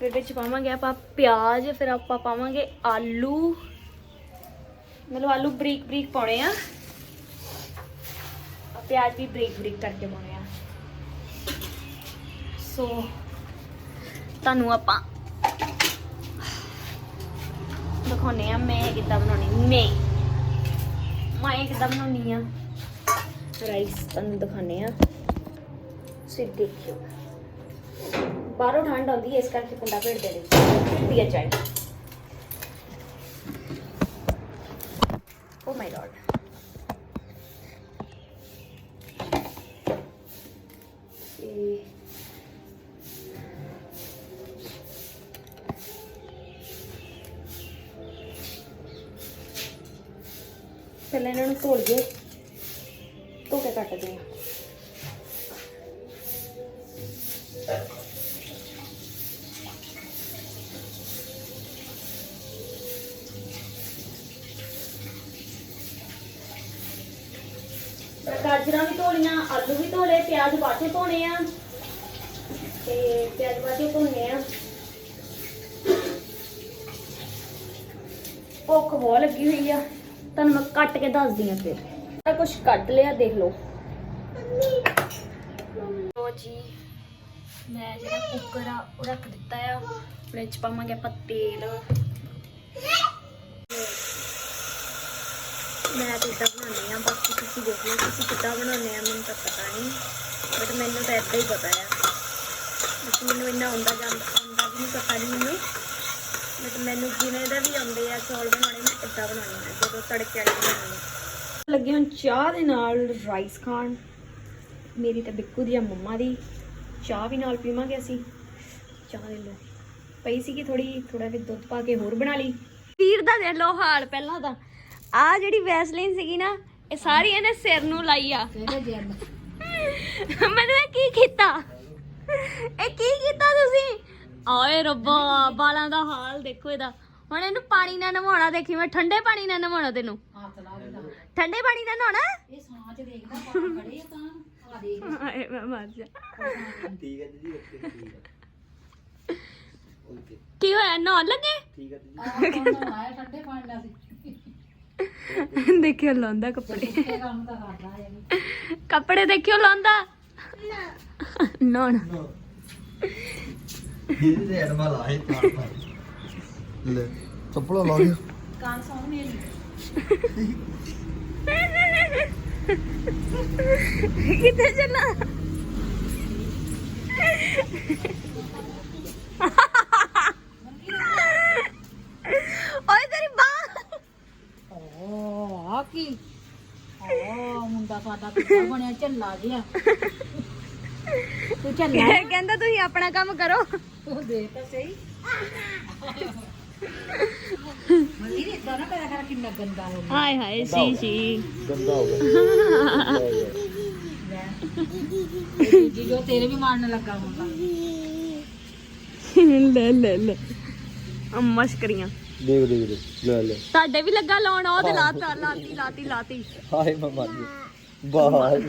ਫਿਰ ਵਿੱਚ ਪਾਵਾਂਗੇ ਆਪਾਂ ਪਿਆਜ਼, ਫਿਰ ਆਪਾਂ ਪਾਵਾਂਗੇ ਆਲੂ। ਮਤਲਬ ਆਲੂ ਬਰੀਕ ਬਰੀਕ ਪਾਉਣੇ ਆ। ਪਿਆਜ਼ ਵੀ ਬਰੀਕ ਬਰੀਕ ਕਰਕੇ ਪਾਉਣੇ ਆ। ਸੋ ਤੁਹਾਨੂੰ ਆਪਾਂ ਦਿਖਾਉਣੇ ਆ ਮੈਂ ਕਿੱਦਾਂ ਬਣਾਉਣੀ। ਮੈਂ ਮੈਂ ਕਿੱਦਾਂ ਬਣਾਉਣੀ ਆ ਰਾਈਸ ਤੁਹਾਨੂੰ ਦਿਖਾਉਣੇ ਆ ਤੁਸੀਂ ਦੇਖਿਓ। ਬਾਹਰੋਂ ਠੰਡ ਆਉਂਦੀ ਹੈ, ਇਸ ਕਰਕੇ ਕੁੰਡਾ ਭੇੜ ਦੇ ਦੇ ਦਿਆ ਚਾਹੀ। ਓ ਪਹਿਲਾਂ ਇਹਨਾਂ ਨੂੰ ਧੋ ਲਈਏ। ਧੋ ਕੇ ਕੱਟਦੇ ਹਾਂ ਮੈਂ ਗਾਜਰਾਂ ਵੀ ਧੋਲੀਆਂ ਆਲੂ ਵੀ ਧੋਲੇ ਪਿਆਜ਼ ਬਾਅਦ ਚ ਧੋਣੇ ਆ ਤੇ ਪਿਆਜ਼ ਬਾਅਦ ਚ ਧੋਣੇ ਆ ਭੁੱਖ ਬਹੁਤ ਲੱਗੀ ਹੋਈ ਆ ਤੁਹਾਨੂੰ ਮੈਂ ਕੱਟ ਕੇ ਦੱਸਦੀ ਆ ਫਿਰ। ਸਾਰਾ ਕੁਝ ਕੱਟ ਲਿਆ, ਦੇਖ ਲਓ। ਲੋ ਜੀ, ਮੈਂ ਜਿਹੜਾ ਕੁੱਕਰ ਆ, ਉਹ ਰੱਖ ਦਿੱਤਾ ਆ। ਉਹਦੇ ਵਿੱਚ ਪਾਵਾਂਗੇ ਆਪਾਂ ਤੇਲ। ਮੈਂ ਤੇ ਇਦਾਂ ਬਣਾਉਂਦੀ ਆ, ਬਾਕੀ ਤੁਸੀਂ ਤੁਸੀਂ ਦੇਖ ਲਓ, ਤੁਸੀਂ ਕਿੱਦਾਂ ਬਣਾਉਂਦੇ ਆ, ਮੈਨੂੰ ਤਾਂ ਪਤਾ ਨਹੀਂ। ਬਟ ਮੈਨੂੰ ਤਾਂ ਏਦਾਂ ਹੀ ਪਤਾ ਆ। ਮੈਨੂੰ ਇੰਨਾ ਆਉਂਦਾ ਜਾਂਦਾ, ਆਉਂਦਾ ਵੀ ਨਹੀਂ ਪਤਾ ਨਹੀਂ ਮੈਨੂੰ। ਬਟ ਮੈਨੂੰ ਜਿਵੇਂ ਦਾ ਵੀ ਆਉਂਦੇ ਆ ਚੌਲ ਬਣਾਉਣੇ ਮੈਂ ਇੱਦਾਂ ਬਣਾਉਣੇ ਆ ਜਦੋਂ ਤੜਕੇ ਵਾਲੇ ਬਣਾਉਣੇ ਆ। ਲੱਗੇ ਹੁਣ ਚਾਹ ਦੇ ਨਾਲ ਰਾਈਸ ਖਾਣ। ਮੇਰੀ ਤਾਂ ਬਿੱਕੂ ਦੀ ਆ ਮੰਮਾ ਦੀ। ਚਾਹ ਵੀ ਨਾਲ ਪੀਵਾਂਗੇ ਅਸੀਂ। ਚਾਹ ਦੇ ਲੋ ਪਈ ਸੀ ਕਿ ਥੋੜੀ ਥੋੜਾ ਜਿਹਾ ਦੁੱਧ ਪਾ ਕੇ ਹੋਰ ਬਣਾ ਲਈ। ਵੀਰ ਦਾ ਦੇ ਲੋ ਹਾਲ ਪਹਿਲਾਂ ਤਾਂ ਆ ਜਿਹੜੀ ਵੈਸਲੀਨ ਸੀਗੀ ਨਾ ਇਹ ਸਾਰੀ ਇਹਨੇ ਸਿਰ ਨੂੰ ਲਾਈ ਆ। ਮੈਨੂੰ ਇਹ ਕੀ ਕੀਤਾ? ਇਹ ਕੀ ਕੀਤਾ ਤੁਸੀਂ? ਓਏ ਰੱਬਾ ਬਾਲਾਂ ਦਾ ਹਾਲ ਦੇਖੋ ਇਹਦਾ। ਹੁਣ ਇਹਨੂੰ ਪਾਣੀ ਨਾਲ ਨਵਾਉਣਾ ਦੇਖੀ ਮੈਂ ਠੰਡੇ ਪਾਣੀ ਨਾਲ ਨਵਾਉਣਾ ਤੈਨੂੰ। ਠੰਡੇ ਪਾਣੀ ਨਾਲ ਨਹਾਉਣਾ? ਇਹ ਸਾਂਚ ਦੇਖਦਾ ਪਾਣੀ ਖੜੇ ਤਾਂ। ਆ ਦੇਖ। ਆਏ ਮੈਂ ਮਰ ਜਾ। ਠੀਕ ਹੈ ਜੀ ਓਕੇ ਠੀਕ ਹੈ ਓਕੇ। ਕੀ ਹੋਇਆ? ਨਹਾਉਣ ਲੱਗੇ? ਠੀਕ ਹੈ ਜੀ ਦੇਖਿਓ ਲਾਉਂਦਾ ਕੱਪੜੇ। ਕੱਪੜੇ ਦੇਖਿਓ ਲਾਉਂਦਾ। ਨਾ। ਨਾ ਇਹਦੇ ਤੇ ਐਡਮਾ ਲਾਏ ਪਾਰ ਪਾਰ ਲੈ ਚੱਪਲਾਂ ਲਾ ਗਿਆ ਕਿੱਥੇ ਚੱਲਾ ਓਏ ਤੇਰੀ ਬਾਹ। ਓ ਆ ਕੀ? ਓ ਮੁੰਡਾ ਸਾਡਾ ਕਿੱਦਾਂ ਬਣਿਆ? ਝੱਲਾ ਜਿਹਾ। ਤੂੰ ਝੱਲਾ ਕਹਿੰਦਾ ਤੁਸੀਂ ਆਪਣਾ ਕੰਮ ਕਰੋ। ਤੂੰ ਦੇਖ ਤਾਂ ਸਹੀ। ਮੰਨੀ ਨੇ ਕਰਿਆ ਕਰ ਕਿੰਨਾ ਗੰਦਾ ਹੋ ਹਾਏ ਹਾਏ ਸੀ ਸੀ। ਗੰਦਾ ਹੋ ਗਿਆ। ਗਿਆ ਜੀ ਜੋ ਤੇਰੇ ਵੀ ਮਾਰਨ ਲੱਗਾ ਹੁੰਦਾ। ਲੈ ਲੈ ਲੈ। ਆ ਮਸ਼ਕਰੀਆਂ। ਦੇਖ ਦੇਖ ਦੇਖ। ਲੈ ਲੈ। ਤੁਹਾਡੇ ਵੀ ਲੱਗਾ ਲਾਉਣ ਉਹ ਤੇ ਲਾਤਾ ਲਾਤੀ ਲਾਤੀ ਲਾਤੀ। ਹਾਏ ਮੈਂ ਮਰ ਗਿਆ। ਬਾਹਰ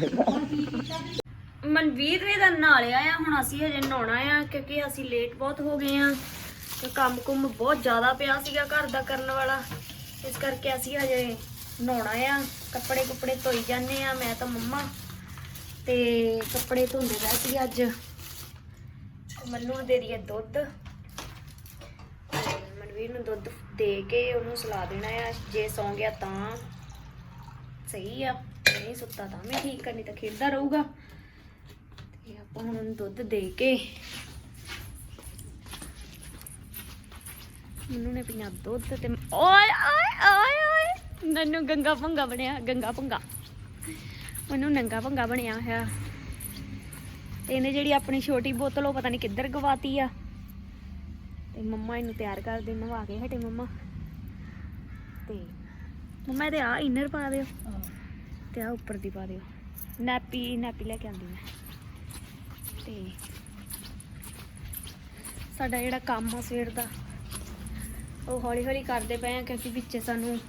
ਮਨਵੀਰ ਨੇ ਦਾ ਨਹਾ ਲਿਆ ਆ, ਹੁਣ ਅਸੀਂ ਹਜੇ ਨਹਾਉਣਾ ਆ ਕਿਉਂਕਿ ਅਸੀਂ ਲੇਟ ਬਹੁਤ ਹੋ ਗਏ ਆ ਤੇ ਕੰਮ ਕੁੰਮ ਬਹੁਤ ਜ਼ਿਆਦਾ ਪਿਆ ਸੀਗਾ ਘਰ ਦਾ ਕਰਨ ਵਾਲਾ। ਇਸ ਕਰਕੇ ਅਸੀਂ ਹਜੇ ਨਹਾਉਣਾ ਆ, ਕੱਪੜੇ ਕੁਪੜੇ ਧੋਈ ਜਾਂਦੇ ਆ, ਮੈਂ ਤਾਂ ਮੰਮਾ ਤੇ ਕੱਪੜੇ ਧੋਂਦੇ ਰਹਿ ਸੀ ਅੱਜ। ਮੰਨੂ ਨੂੰ ਦੇ ਦਈਏ ਦੁੱਧ। ਮਨਵੀਰ ਨੂੰ ਦੁੱਧ ਦੇ ਕੇ ਉਹਨੂੰ ਸੁਲਾ ਦੇਣਾ ਆ, ਜੇ ਸੌਂ ਗਿਆ ਤਾਂ। ਸਹੀ ਆ, ਨਹੀਂ ਸੁੱਤਾ ਤਾਂ ਵੀ ਠੀਕ ਕਰਨੀ ਤਾਂ ਖੇਡਦਾ ਰਹੂਗਾ। ਤੇ ਆਪਾਂ ਹੁਣ ਉਹਨੂੰ ਦੁੱਧ ਦੇ ਕੇ ਮੈਨੂੰ ਨੇ ਪੀਣਾ ਦੁੱਧ ਤੇ ਓਏ ਓਏ ਓਏ ਓਏ। ਨੰਨੂ ਗੰਗਾ ਭੰਗਾ ਬਣਿਆ ਗੰਗਾ ਭੰਗਾ। ਮੈਨੂੰ ਨੰਗਾ ਭੰਗਾ ਬਣਿਆ ਹੋਇਆ। ਤੇ ਇਹਨੇ ਜਿਹੜੀ ਆਪਣੀ ਛੋਟੀ ਬੋਤਲ ਉਹ ਪਤਾ ਨਹੀਂ ਕਿੱਧਰ ਗਵਾਤੀ ਆ। ਤੇ ਮੰਮਾ ਇਹਨੂੰ ਤਿਆਰ ਕਰਦੇ ਨਵਾ ਕੇ ਹਟੇ ਮੰਮਾ। ਤੇ ਮੰਮਾ ਇਹਦੇ ਆ ਇਨਰ ਪਾ ਦਿਓ। ਤੇ ਆ ਉੱਪਰ ਦੀ ਪਾ ਦਿਓ। ਨੈਪੀ ਨੈਪੀ ਲੈ ਕੇ ਆਂਦੀ ਮੈਂ ਤੇ ਸਾਡਾ ਜਿਹੜਾ ਕੰਮ ਆ ਸਵੇਰ ਦਾ, ਉਹ ਹੌਲੀ ਹੌਲੀ ਕਰਦੇ ਪਏ ਆ ਕਿਉਂਕਿ ਵਿੱਚ ਸਾਨੂੰ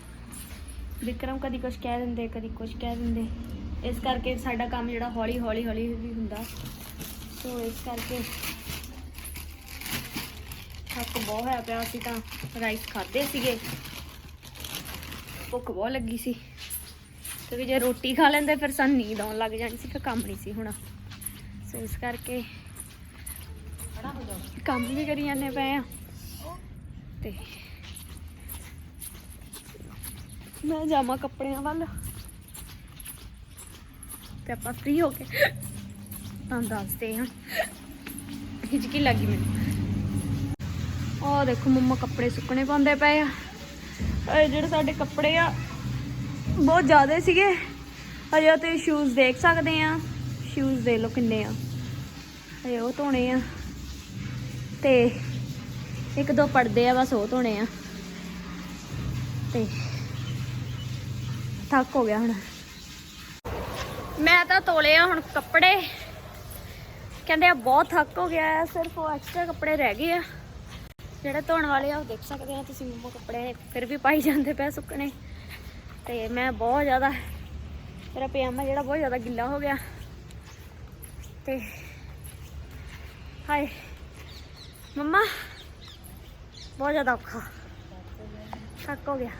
ਵਿਕਰਮ ਕਦੀ ਕੁਝ ਕਹਿ ਦਿੰਦੇ, ਕਦੀ ਕੁਝ ਕਹਿ ਦਿੰਦੇ। ਇਸ ਕਰਕੇ ਸਾਡਾ ਕੰਮ ਜਿਹੜਾ ਹੌਲੀ ਹੌਲੀ ਹੌਲੀ ਵੀ ਹੁੰਦਾ। ਸੋ ਇਸ ਕਰਕੇ ਥੱਕ ਬਹੁਤ ਹੋਇਆ ਪਿਆ ਸੀ ਤਾਂ ਰਾਈਸ ਖਾਦੇ ਸੀਗੇ। ਭੁੱਖ ਬਹੁਤ ਲੱਗੀ ਸੀ। ਕਿਉਂਕਿ ਜੇ ਰੋਟੀ ਖਾ ਲੈਂਦੇ, ਫਿਰ ਸਾਨੂੰ ਨੀਂਦ ਆਉਣ ਲੱਗ ਜਾਣੀ ਸੀ, ਫਿਰ ਕੰਮ ਨਹੀਂ ਸੀ ਹੋਣਾ। ਸੋ ਇਸ ਕਰਕੇ ਕੰਮ ਵੀ ਕਰੀ ਜਾਂਦੇ ਪਏ ਆ। ਤੇ ਮੈਂ ਜਾਵਾਂ ਕੱਪੜਿਆਂ ਵੱਲ। ਤੇ ਆਪਾਂ ਫ੍ਰੀ ਹੋ ਕੇ ਤੁਹਾਨੂੰ ਦੱਸਦੇ ਹਾਂ। ਹਿਚਕੀ ਲੱਗੀ ਮੈਨੂੰ। ਉਹ ਦੇਖੋ ਮੰਮਾ ਕੱਪੜੇ ਸੁੱਕਣੇ ਪਾਉਂਦੇ ਪਏ ਆ। ਇਹ ਜਿਹੜੇ ਸਾਡੇ ਕੱਪੜੇ ਆ, ਬਹੁਤ ਜ਼ਿਆਦਾ ਸੀਗੇ। ਹਜੇ ਤੇ ਸ਼ੂਜ਼ ਦੇਖ ਸਕਦੇ ਆ ਸ਼ੂਜ਼ ਦੇ ਲੋ ਕਿੰਨੇ ਆ। ਹਜੇ ਉਹ ਧੋਣੇ ਆ। ਤੇ ਇੱਕ ਦੋ ਪਰਦੇ ਆ, ਬਸ ਉਹ ਧੋਣੇ ਆ। ਤੇ ਥੱਕ ਹੋ ਗਿਆ ਹੁਣ। ਮੈਂ ਤਾਂ ਤੋਲੇ ਆ ਹੁਣ ਕੱਪੜੇ। ਕਹਿੰਦੇ ਆ ਬਹੁਤ ਥੱਕ ਹੋ ਗਿਆ ਹੈ ਸਿਰਫ ਉਹ ਐਕਸਟਰਾ ਕੱਪੜੇ ਰਹਿ ਗਏ ਆ। ਜਿਹੜੇ ਧੋਣ ਵਾਲੇ ਆ, ਉਹ ਦੇਖ ਸਕਦੇ ਆ ਤੁਸੀਂ ਮੰਮਾ ਕੱਪੜੇ ਫਿਰ ਵੀ ਪਾਈ ਜਾਂਦੇ ਪਏ ਸੁੱਕਣੇ। ਤੇ ਮੈਂ ਬਹੁਤ ਜ਼ਿਆਦਾ, ਮੇਰਾ ਪਜਾਮਾ ਜਿਹੜਾ ਬਹੁਤ ਜ਼ਿਆਦਾ ਗਿੱਲਾ ਹੋ ਗਿਆ। ਤੇ ਹਾਏ, ਮੰਮਾ, ਬਹੁਤ ਜ਼ਿਆਦਾ ਔਖਾ। ਥੱਕ ਹੋ ਗਿਆ।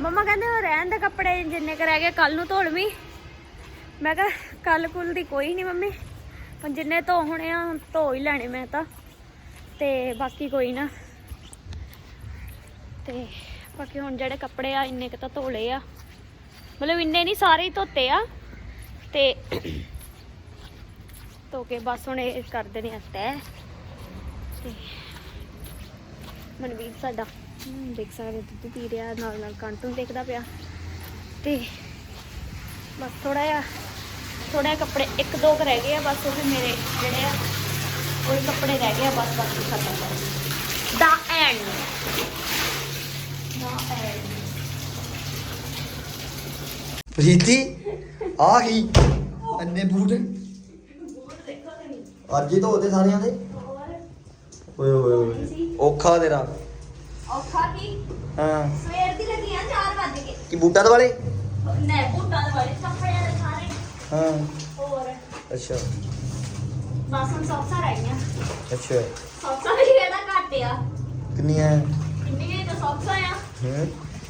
ਮੰਮਾ ਕਹਿੰਦੇ ਉਹ ਰਹਿਣ ਦੇ ਕੱਪੜੇ ਜਿੰਨੇ ਕੁ ਰਹਿ ਗਏ ਕੱਲ ਨੂੰ ਧੋਣ ਵੀ। ਮੈਂ ਕਿਹਾ ਕੱਲ ਕੁਲ ਦੀ ਕੋਈ ਨਹੀਂ ਮੰਮੀ। ਹੁਣ ਜਿੰਨੇ ਧੋ ਹੋਣੇ ਆ ਧੋ ਹੀ ਲੈਣੇ ਮੈਂ ਤਾਂ। ਤੇ ਬਾਕੀ ਕੋਈ ਨਾ। ਤੇ ਬਾਕੀ ਹੁਣ ਜਿਹੜੇ ਕੱਪੜੇ ਆ, ਇੰਨੇ ਕੁ ਤਾਂ ਧੋ ਲਏ ਆ। ਮਤਲਬ ਇੰਨੇ ਨਹੀਂ ਸਾਰੇ ਹੀ ਧੋਤੇ ਆ। ਤੇ ਧੋ ਕੇ ਬਸ ਹੁਣ ਇਹ ਕਰ ਦੇਣੇ ਆ ਤੈਅ ਤੇ ਮਨਵੀਰ ਸਾਡਾ ਦੇਖ ਸਕਦੇ ਦੁੱਧ ਪੀ ਰਿਹਾ, ਨਾਲ ਨਾਲ ਕਾਂਟੂਨ ਦੇਖਦਾ ਪਿਆ। ਤੇ ਬਸ ਥੋੜਾ ਜਿਹਾ ਥੋੜਾ ਜਿਹਾ ਕੱਪੜੇ, ਇੱਕ ਦੋ ਕੁ ਰਹਿ ਗਏ ਆ, ਬਸ ਉਹ ਵੀ ਮੇਰੇ ਜਿਹੜੇ ਆ, ਉਹ ਕੱਪੜੇ ਰਹਿ ਗਏ ਆ, ਬਸ ਬਾਕੀ ਖਤਮ ਦਾ ਐਂਡ ਦਾ ਐਂਡ ਪ੍ਰੀਤੀ, ਆ ਕੀ ਅੰਨੇ ਬੂਟ। ਅੱਜ ਹੀ ਧੋਤੇ ਸਾਰਿਆਂ ਦੇ। ਓਏ ਓਏ ਓਏ ਔਖਾ ਤੇਰਾ। ਔਖਾ ਕੀ? ਹਾਂ। ਸਵੇਰ ਦੀ ਲੱਗੀ ਆ 4 ਵਜੇ ਕੇ ਕੀ ਬੂਟਾਂ ਦੇ ਵਾਲੇ ਨੇ ਬੂਟਾਂ ਦੇ ਵਾਲੇ ਕੱਪੜਿਆਂ ਦੇ ਸਾਰੇ। ਹਾਂ। ਹੋਰ? ਅੱਛਾ। ਬਸ ਹੁਣ ਸੌਕਸਾਂ ਰਹਿ ਗਈਆਂ ਅੱਛਾ। ਸੌਕਸਾਂ ਵੀ ਇਹਦਾ ਘੱਟ ਆ। ਕਿੰਨੀਆਂ ਕਿੰਨੀ ਕੁ ਤਾਂ ਸੌਕਸਾਂ ਆ। ਹੂੰ।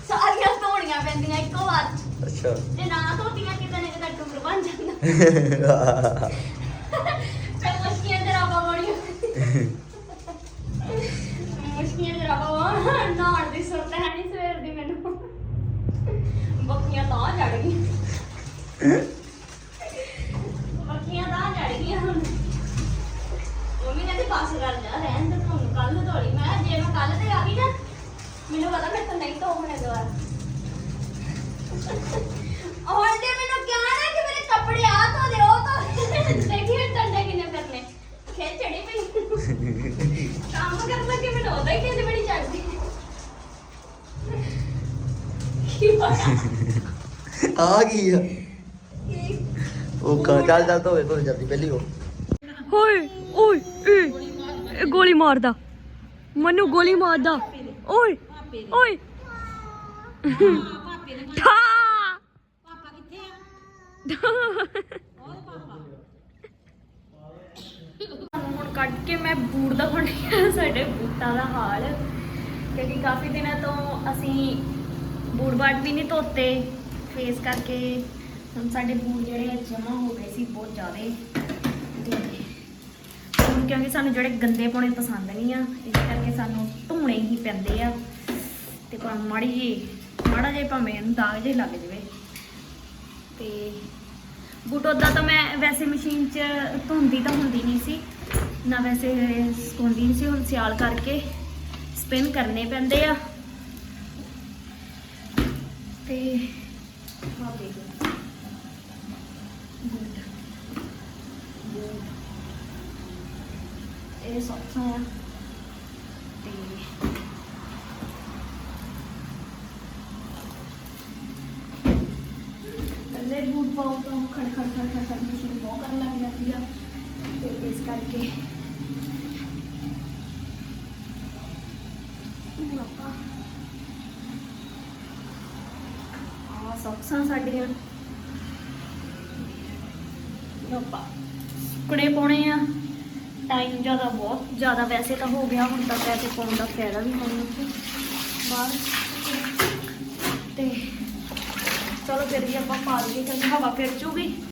ਸਾਰੀਆਂ ਧੋਣੀਆਂ ਪੈਂਦੀਆਂ ਇੱਕੋ ਵਾਰ। ਅੱਛਾ। ਜੇ ਨਾ ਧੋਤੀਆਂ ਕਿਤੇ ਨਾ ਕਿਤੇ ਟੁਕਰ ਬਣ ਜਾਂਦਾ। ਮੁਸ਼ਕੀਆਂ ਤੇ ਰਾਬਾ ਨਾੜ ਦੀ ਸੁਰਤ ਹੈ ਨਹੀਂ ਸਵੇਰ ਦੀ ਮੈਨੂੰ। ਬੱਕੀਆਂ ਤਾਂ ਚੜ ਗਈਆਂ। ਬੱਕੀਆਂ ਤਾਂ ਚੜ ਗਈਆਂ ਹੁਣ। ਮੰਮੀ ਕਹਿੰਦੀ ਬਸ ਕਰ ਜਾ, ਰਹਿਣ ਦੇ ਤੁਹਾਨੂੰ ਕੱਲ ਧੋਲੀ। ਮੈਂ ਕਿਹਾ ਜੇ ਮੈਂ ਕੱਲ ਤੇ ਆ ਗਈ ਨਾ, ਮੈਨੂੰ ਪਤਾ ਮੇਰੇ ਤੋਂ ਨਹੀਂ ਧੋ ਹੋਣੇ ਦੁਬਾਰਾ। ਹੁਣ ਤੇ ਮੈਨੂੰ ਕਿਹਾ ਨਾ ਕਿ ਮੇਰੇ ਕੱਪੜੇ ਆ ਧੋ ਦੇ ਉਹ ਧੋ ਦੇਖੀ ਟੰਡੇ ਕਿੰਨੇ ਕਰਨੇ ਖੇਚ ਚੜੀ ਪਈ ਕੰਮ ਕਰਨ ਲੱਗੇ ਮੈਨੂੰ ਉਹਦਾ ਹੀ ਕਹਿੰਦੇ ਬੜੀ ਚੜਦੀ ਕੀ ਪਤਾ? ਆ ਕੀ ਆ? ਉਹ ਕਾ ਚੱਲ ਚੱਲ ਧੋਵੇ ਧੋਵੇ ਜਲਦੀ ਪਹਿਲੀ ਹੋ। ਓਏ ਓਏ ਇਹ ਗੋਲੀ ਮਾਰਦਾ। ਮਨੂੰ ਗੋਲੀ ਮਾਰਦਾ। ਓਏ ਓਏ। ਪਾਪੇ ਨੇ ਠਾ! ਪਾਪਾ ਕਿੱਥੇ ਆ ਹੋਰ ਪਾਪਾ ਤੁਹਾਨੂੰ ਹੁਣ ਕੱਢ ਕੇ ਮੈਂ ਬੂਟ ਦਾ ਆ ਸਾਡੇ ਬੂਟਾਂ ਦਾ ਹਾਲ। ਕਿਉਂਕਿ ਕਾਫੀ ਦਿਨਾਂ ਤੋਂ ਅਸੀਂ ਬੂਟ ਬਾਟ ਵੀ ਨਹੀਂ ਧੋਤੇ। ਫੇਸ ਕਰਕੇ ਹੁਣ ਸਾਡੇ ਬੂਟ ਜਿਹੜੇ ਜਮਾ ਹੋ ਗਏ ਸੀ ਬਹੁਤ ਜ਼ਿਆਦੇ। ਹੁਣ ਕਿਉਂਕਿ ਸਾਨੂੰ ਜਿਹੜੇ ਗੰਦੇ ਪਾਉਣੇ ਪਸੰਦ ਨਹੀਂ ਆ, ਇਸ ਕਰਕੇ ਸਾਨੂੰ ਧੋਣੇ ਹੀ ਪੈਂਦੇ ਆ। ਤੇ ਪਰ ਮਾੜੀ ਜੀ ਮਾੜਾ ਜਿਹਾ ਭਾਵੇਂ ਇਹਨੂੰ ਦਾਗ ਜੇ ਲੱਗ ਜਾਵੇ। ਤੇ ਬੂਟ ਓਦਾਂ ਤਾਂ ਮੈਂ ਵੈਸੇ ਮਸ਼ੀਨ 'ਚ ਧੁੰਦੀ ਤਾਂ ਹੁੰਦੀ ਨਹੀਂ ਸੀ। ਨਾ ਵੈਸੇ ਸੁਕਾਉਂਦੀ ਨਹੀਂ ਸੀ, ਹੁਣ ਸਿਆਲ ਕਰਕੇ ਸਪਿਨ ਕਰਨੇ ਪੈਂਦੇ ਆ। ਤੇ ਆ ਦੇਖੋ ਬੂਟ ਇਹ ਸੌਕਸਾਂ ਆ। ਤੇ ਪਹਿਲੇ ਬੂਟ ਪਾਉ ਤਾਂ ਖੜ ਖੜ ਖੜ ਖੜ ਖੜ ਮਸ਼ੀਨ ਬਹੁਤ ਕਰਨ ਲੱਗ ਜਾਂਦੀ ਆ। ਤੇ ਇਸ ਕਰਕੇ ਹੁਣ ਆਪਾਂ ਆ ਸੌਕਸਾਂ ਸਾਡੀਆਂ। ਆਪਾਂ ਸੁੱਕਣੇ ਪਾਉਣੇ ਆ। ਟਾਈਮ ਜ਼ਿਆਦਾ ਬਹੁਤ, ਜ਼ਿਆਦਾ ਵੈਸੇ ਤਾਂ ਹੋ ਗਿਆ, ਹੁਣ ਤਾਂ ਪੈਸੇ ਪਾਉਣ ਦਾ ਫਾਇਦਾ ਵੀ ਨਹੀਂ ਉੱਥੇ। ਬਾਹਰ। ਤੇ ਚਲੋ ਫਿਰ ਵੀ ਆਪਾਂ ਪਾ ਲਈਏ ਕਿਉਂਕਿ ਹਵਾ ਫਿਰ ਜੂਗੀ।